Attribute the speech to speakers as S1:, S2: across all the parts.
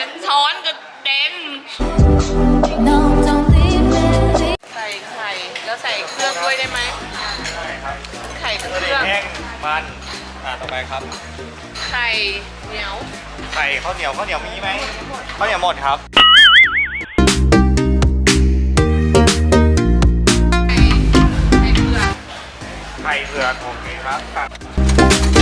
S1: กันช้อนกันเด่น
S2: No, don't leave me.
S1: ใส่ไข่แล้วใส่เครื่องด้วยได้ไหม
S3: ใช่ครับ
S1: ไข่กับ
S3: ตัว
S1: เค
S3: เด็
S1: รื่อง
S3: แห้งมันอ่าต่อไปครับ
S1: ไข่เหนียว
S3: ไข่ข้าวเหนียวข้าวเหนียวมีไหมข้าวเหนียวหมดครับ
S1: ไข่ไข่เผือก
S3: ไข่เผือกโอเคครับ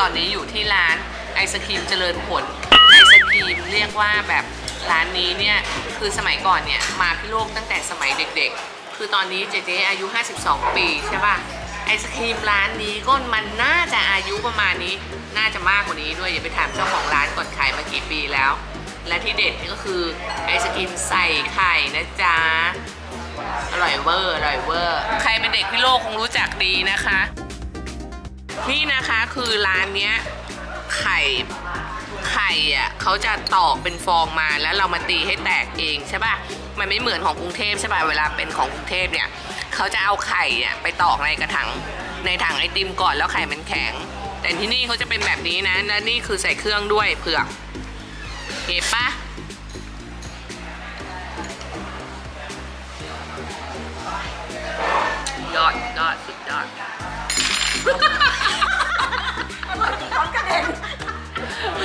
S1: ตอนนี้อยู่ที่ร้านไอศครีมเจริญผล ไอศครีมเรียกว่าแบบร้านนี้เนี่ยคือสมัยก่อนเนี่ยมาพิโลกตั้งแต่สมัยเด็กๆ คือตอนนี้เจเจอายุ 52 ปีใช่ป่ะ ไอศครีมร้านนี้ก็มันน่าจะอายุประมาณนี้ น่าจะมากกว่านี้ด้วยอย่าไปถามเจ้าของร้านก่อนขายมากี่ปีแล้ว และที่เด็ดก็คือไอศครีมใส่ไข่นะจ๊ะอร่อยเวอร์อร่อยเวอร์ ใครเป็นเด็กพี่โลกคงรู้จักดีนะคะ นี่นะคะคือร้านเนี้ยไข่ไข่อะเขาจะตอกเป็นฟองมาแล้วเรามาตีให้แตกเองใช่ป่ะมันไม่เหมือนของกรุงเทพใช่ป่ะเวลาเป็นของกรุงเทพเนี่ยเขาจะเอาไข่อะไปตอกในกระถางในถังไอติมก่อนแล้วไข่มันแข็ง แต่ที่นี่เขาจะเป็นแบบนี้นะและนี่คือใส่เครื่องด้วยเผือกเห็นปะยอดยอดสุดยอด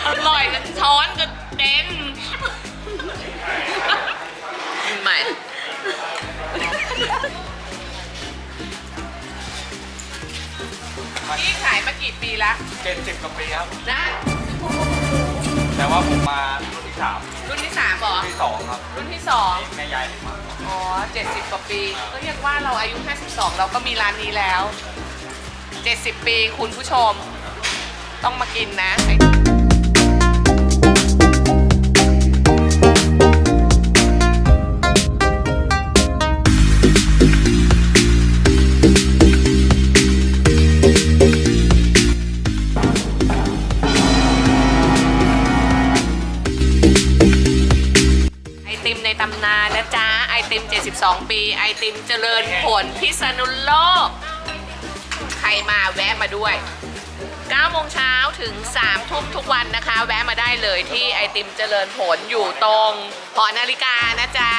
S1: อร่อยกันช้อนกันเด่นใหม่นี่ขายมากี่ปีละ
S3: เจ็ดสิบกว่าปีครับ
S1: นะ
S3: แต่ว่าผมมารุ่นที่สาม
S1: รุ่นที่สามเหรอ
S3: รุ่นที่สองครับ
S1: รุ่นที่สอง
S3: แม่ยายผมมา
S1: อ๋อ70กว่าปี ก็เรียกว่าเราอายุ 52 เราก็มีร้านนี้แล้ว 70ปีคุณผู้ชม ต้องมากินนะไอติมในตำนานนะจ๊ะ ไอติม 72 ปี ไอติมเจริญผลพิษณุโลก รมาแวะมาด้วย9โมงเช้าถึง3ทุ่มทุกวันนะคะ แวะมาได้เลยที่ไอติมเจริญผลอยู่ตรงหอนาฬิกานะจ๊ะ